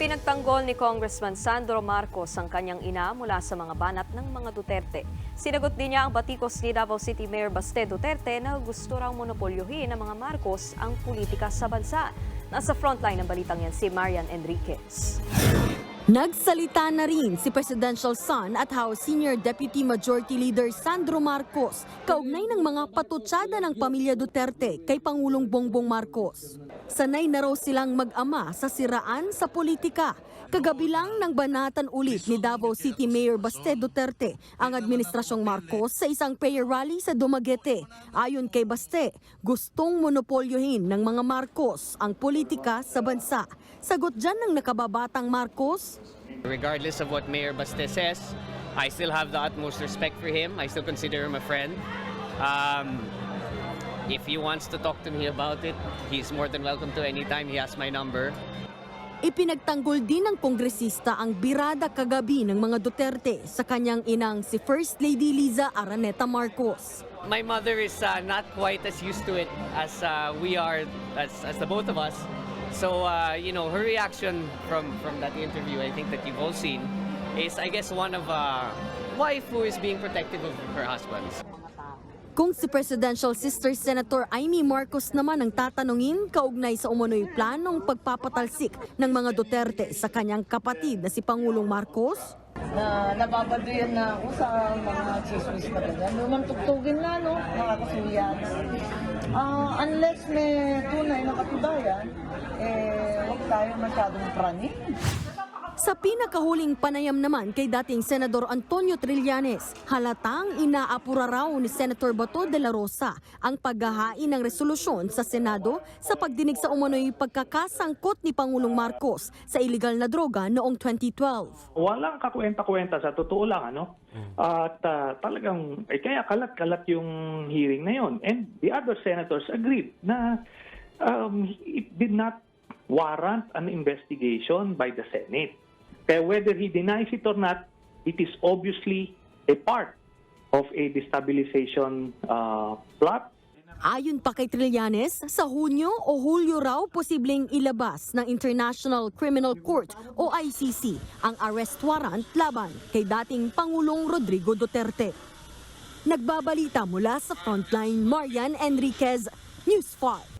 Ipinagtanggol ni Congressman Sandro Marcos ang kanyang ina mula sa mga banat ng mga Duterte. Sinagot din niya ang batikos ni Davao City Mayor Baste Duterte na gusto raw monopolyohin ng mga Marcos ang politika sa bansa. Nasa frontline ng balitang yan si Marian Enriquez. Nagsalita na rin si Presidential Son at House Senior Deputy Majority Leader Sandro Marcos kaugnay ng mga patutsada ng pamilya Duterte kay Pangulong Bongbong Marcos. Sanay na raw silang mag-ama sa siraan sa politika. Kagabi lang ng banatan ulit ni Davao City Mayor Baste Duterte ang Administrasyong Marcos sa isang prayer rally sa Dumaguete. Ayon kay Baste, gustong monopolyohin ng mga Marcos ang politika sa bansa. Sagot dyan ng nakababatang Marcos, Regardless of what Mayor Baste says, I still have the utmost respect for him. I still consider him a friend. Um, if he wants to talk to me about it, he's more than welcome to anytime. He has my number. Ipinagtanggol din ng kongresista ang birada kagabi ng mga Duterte sa kanyang inang si First Lady Liza Araneta Marcos. My mother is uh, not quite as used to it as uh, we are, as, as the both of us. So, uh, you know, her reaction from, from that interview, I think that you've all seen, is, I guess, one of a wife who is being protective of her husband. Kung si Presidential Sister Senator Amy Marcos naman ang tatanungin kaugnay sa umunoy planong pagpapatalsik ng mga Duterte sa kanyang kapatid na si Pangulong Marcos, na nababaduyan na ako sa mga chismis na ganyan. Lumang tugtugin na, no? Nakakasuyan. Ah, unless may tunay na katibayan, huwag tayo masyadong praning. Sa pinakahuling panayam naman kay dating Senador Antonio Trillanes, halatang inaapura raw ni Senator Bato de la Rosa ang paghahain ng resolusyon sa Senado sa pagdinig sa umano'y pagkakasangkot ni Pangulong Marcos sa illegal na droga noong 2012. walang kakwenta-kwenta sa totoo lang ano at ah, talagang eh, kaya kalat-kalat yung hearing na yon and the other senators agreed na um, it did not warrant an investigation by the Senate kaya whether he denies it or not it is obviously a part of a destabilization uh, plot Ayon pa kay Trillanes, sa Hunyo o Hulyo raw posibleng ilabas ng International Criminal Court o ICC ang arrest warrant laban kay dating Pangulong Rodrigo Duterte. Nagbabalita mula sa Frontline, Marian Enriquez, News 5.